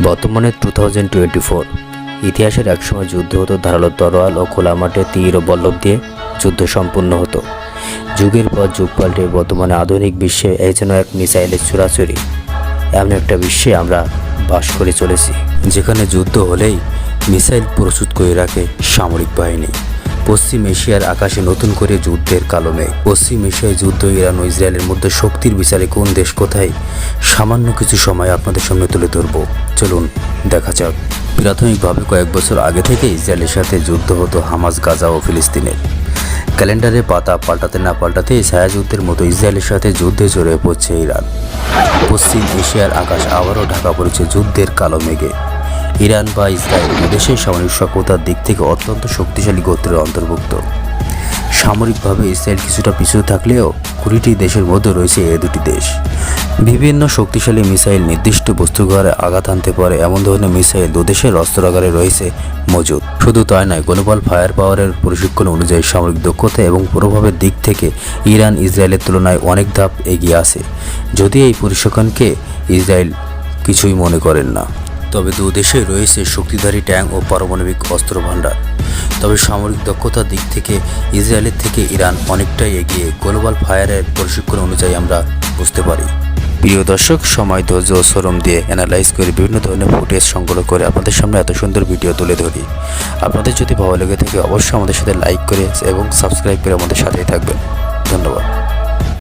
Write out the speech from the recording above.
বর্তমানে two thousand twenty four ইতিহাসের একসময় যুদ্ধ হতো, ধারালো তরোয়াল ও খোলা মাঠে তীর ও বল্লভ দিয়ে যুদ্ধ সম্পূর্ণ হতো। যুগের পর যুগ পাল্টে বর্তমানে আধুনিক বিশ্বে এই যেন এক মিসাইলের চুরাচুরি। এমন একটা বিশ্বে আমরা বাস করে চলেছি, যেখানে যুদ্ধ হলেই মিসাইল প্রস্তুত করে রাখে সামরিক বাহিনী। পশ্চিম এশিয়ার আকাশে নতুন করে যুদ্ধের কালো মেঘ। পশ্চিম এশিয়ায় যুদ্ধ, ইরান ও ইসরায়েলের মধ্যে শক্তির বিচারে কোন দেশ কোথায়, সামান্য কিছু সময় আপনাদের সামনে তুলে ধরব। চলুন, দেখা যাক। প্রাথমিকভাবে কয়েক বছর আগে থেকে ইসরায়েলের সাথে যুদ্ধ হতো হামাস, গাজা ও ফিলিস্তিনের। ক্যালেন্ডারে পাতা পাল্টাতে না পাল্টাতে ছায়াযুদ্ধের মতো ইসরায়েলের সাথে যুদ্ধে জড়িয়ে পড়ছে ইরান। পশ্চিম এশিয়ার আকাশ আবারও ঢাকা পড়েছে যুদ্ধের কালো মেঘে। ইরান বা ইসরায়েল দেশের সামরিক সক্ষমতার দিক থেকে অত্যন্ত শক্তিশালী গোত্রের অন্তর্ভুক্ত। সামরিকভাবে ইসরায়েল কিছুটা পিছু থাকলেও কুড়িটি দেশের মধ্যে রয়েছে এ দুটি দেশ। বিভিন্ন শক্তিশালী মিসাইল নির্দিষ্ট বস্তুঘরে আঘাত আনতে পারে এমন ধরনের মিসাইল দুদেশের অস্ত্রাগারে রয়েছে মজুদ। শুধু তাই নয়, গ্লোবাল ফায়ার পাওয়ারের প্রশিক্ষণ অনুযায়ী সামরিক দক্ষতা এবং প্রভাবের দিক থেকে ইরান ইসরায়েলের তুলনায় অনেক ধাপ এগিয়ে আছে। যদি এই পরিসংখ্যানকে ইসরায়েল কিছুই মনে করেন না। তবে দু দেশে রয়েছে শক্তিধারী ট্যাঙ্ক ও পারমাণবিক অস্ত্র ভাণ্ডার তবে সামরিক দক্ষতার দিক থেকে ইসরায়েলের থেকে ইরান অনেকটাই এগিয়ে গ্লোবাল ফায়ারের প্রশিক্ষণ অনুযায়ী আমরা বুঝতে পারি। প্রিয় দর্শক, সময়, ধৈর্য ও শ্রম দিয়ে অ্যানালাইজ করে বিভিন্ন ধরনের ফুটেজ সংগ্রহ করে আপনাদের সামনে এত সুন্দর ভিডিও তুলে ধরি। আপনাদের যদি ভালো লেগে থাকে, অবশ্যই আমাদের সাথে লাইক করে এবং সাবস্ক্রাইব করে আমাদের সাথেই থাকবেন। ধন্যবাদ।